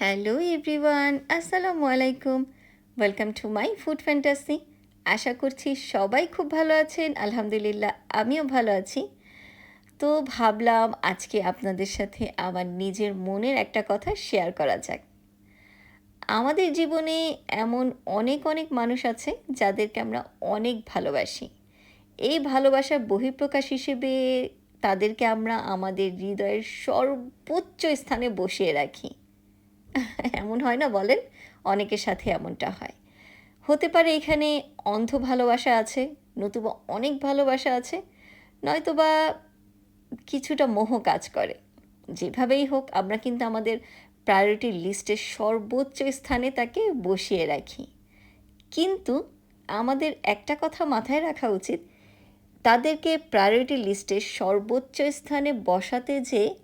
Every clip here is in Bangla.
হ্যালো এভরিওয়ান আসসালামু আলাইকুম welcome to my food fantasy আশা করছি সবাই খুব ভালো আছেন। আলহামদুলিল্লাহ, আমিও ভালো আছি। তো ভাবলাম আজকে আপনাদের সাথে আমার নিজের মনের একটা কথা শেয়ার করা যাক। আমাদের জীবনে এমন অনেক অনেক মানুষ আছে যাদেরকে আমরা অনেক ভালোবাসি। এই ভালোবাসার বহিঃপ্রকাশ হিসেবে তাদেরকে আমরা আমাদের হৃদয়ের সর্বোচ্চ স্থানে বসিয়ে রাখি। এমন হয় না বলেন, অনেকের সাথে এমনটা হয়। হতে পারে এখানে অন্ধ ভালোবাসা আছে, নতুবা অনেক ভালোবাসা আছে, নয়তোবা কিছুটা মোহ কাজ করে। যেভাবেই হোক, আমরা কিন্তু আমাদের প্রায়োরিটি লিস্টের সর্বোচ্চ স্থানে তাকে বসিয়ে রাখি। কিন্তু আমাদের একটা কথা মাথায় রাখা উচিত, তাদেরকে প্রায়োরিটি লিস্টের সর্বোচ্চ স্থানে বসাতে যে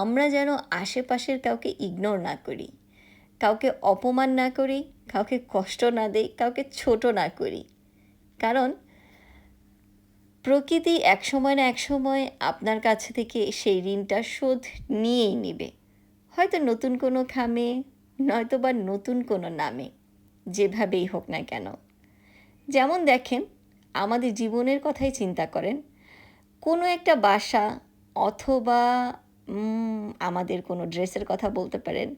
আমরা যেন আশেপাশের কাউকে ইগনোর না করি, কাউকে অপমান না করি, কাউকে কষ্ট না দেই, কাউকে ছোট না করি। কারণ প্রকৃতি এক সময় না এক সময় আপনার কাছে থেকে সেই ঋণটা শোধ নিয়েই নেবে। হয়তো নতুন কোনো খামে নয়তো বা নতুন কোনো নামে, যেভাবেই হোক না কেন। যেমন দেখেন, আমাদের জীবনের কথাই চিন্তা করেন, কোনো একটা বাসা অথবা আমাদের কোনো ড্রেসের কথা বলতে পারেন,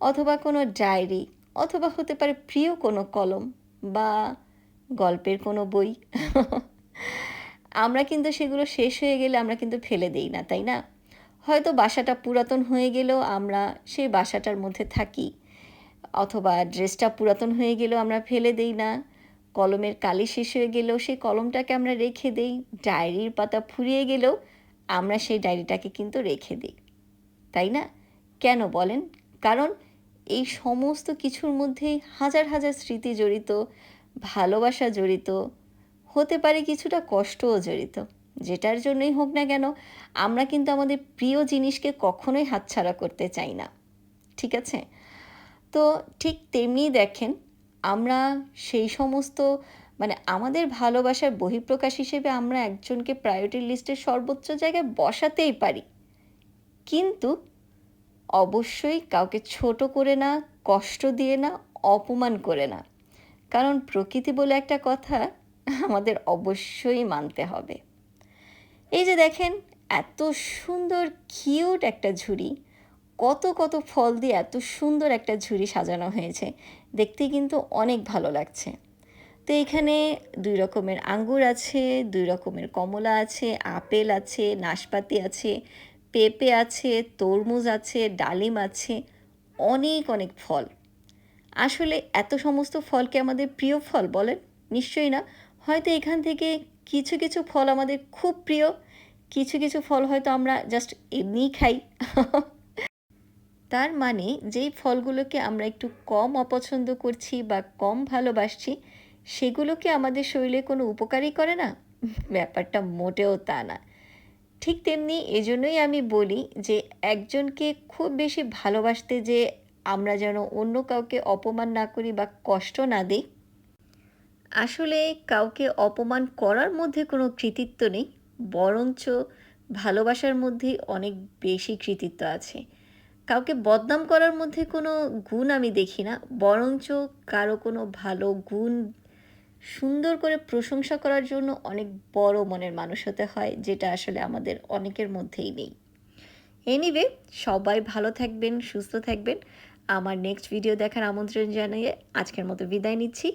অথবা কোনো ডায়েরি, অথবা হতে পারে প্রিয় কোনো কলম বা গল্পের কোনো বই। আমরা কিন্তু সেগুলো শেষ হয়ে গেলে আমরা কিন্তু ফেলে দেই না, তাই না? হয়তো বাসাটা পুরাতন হয়ে গেলেও আমরা সেই বাসাটার মধ্যে থাকি, অথবা ড্রেসটা পুরাতন হয়ে গেলেও আমরা ফেলে দেই না, কলমের কালি শেষ হয়ে গেলেও সেই কলমটাকে আমরা রেখে দেই, ডায়েরির পাতা ফুরিয়ে গেলেও আমরা সেই ডায়েরিটাকে কিন্তু রেখে দিই, তাই না? কেন বলেন? কারণ এই সমস্ত কিছুর মধ্যেই হাজার হাজার স্মৃতি জড়িত, ভালোবাসা জড়িত, হতে পারে কিছুটা কষ্টও জড়িত, যেটার জন্যই হোক না কেন আমরা কিন্তু আমাদের প্রিয় জিনিসকে কখনোই হাতছাড়া করতে চাই না, ঠিক আছে? তো ঠিক তেমনি দেখেন, আমরা সেই সমস্ত মানে আমাদের ভালোবাসার বহিঃপ্রকাশ হিসেবে আমরা একজনকে প্রায়োরিটি লিস্টের সর্বোচ্চ জায়গায় বসাতেই পারি। কিন্তু অবশ্যই কাউকে ছোট করে না, কষ্ট দিয়ে না, অপমান করে না। কারণ প্রকৃতি বলে একটা কথা আমাদের অবশ্যই মানতে হবে। এই যে দেখেন, এত সুন্দর কিউট একটা ঝুড়ি, কত কত ফল দিয়ে এত সুন্দর একটা ঝুড়ি সাজানো হয়েছে। দেখতে কিন্তু অনেক ভালো লাগছে। তো এখানে দুই রকমের আঙ্গুর আছে, দুই রকমের কমলা আছে, আপেল আছে, নাশপাতি আছে, পেঁপে আছে, তরমুজ আছে, ডালিম আছে, অনেক অনেক ফল। আসলে এত সমস্ত ফলকে আমাদের প্রিয় ফল বলেন? নিশ্চয়ই না। হয়তো এখান থেকে কিছু কিছু ফল আমাদের খুব প্রিয়, কিছু কিছু ফল হয়তো আমরা জাস্ট এমনিই খাই। তার মানে যেই ফলগুলোকে আমরা একটু কম অপছন্দ করছি বা কম ভালোবাসছি সেগুলোকে আমাদের শরীরে কোনো উপকারই করে না? ব্যাপারটা মোটেও তা না। ঠিক তেমনি এজন্যই আমি বলি যে, একজনকে খুব বেশি ভালোবাসতে যে আমরা যেন অন্য কাউকে অপমান না করি বা কষ্ট না দিই, আসলে কাউকে অপমান করার মধ্যে কোনো কৃতিত্ব নেই, বরঞ্চ ভালোবাসার মধ্যেই অনেক বেশি কৃতিত্ব আছে। কাউকে বদনাম করার মধ্যে কোনো গুণ আমি দেখি না, বরঞ্চ কারও কোনো ভালো গুণ সুন্দর করে প্রশংসা করার জন্য অনেক বড় মনের মানুষ হতে হয়, যেটা আসলে আমাদের অনেকের মধ্যেই নেই। এনিওয়ে সবাই ভালো থাকবেন, সুস্থ থাকবেন। আমার নেক্সট ভিডিও দেখার আমন্ত্রণ জানিয়ে আজকের মতো বিদায় নিচ্ছি।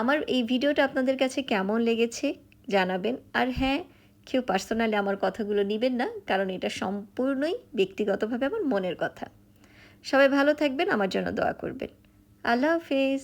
আমার এই ভিডিওটা আপনাদের কাছে কেমন লেগেছে জানাবেন। আর হ্যাঁ কেউ পার্সোনালি আমার কথাগুলো নেবেন না, কারণ এটা সম্পূর্ণই ব্যক্তিগতভাবে আমার মনের কথা। সবাই ভালো থাকবেন, আমার জন্য দোয়া করবেন। আল্লাহ হাফিজ।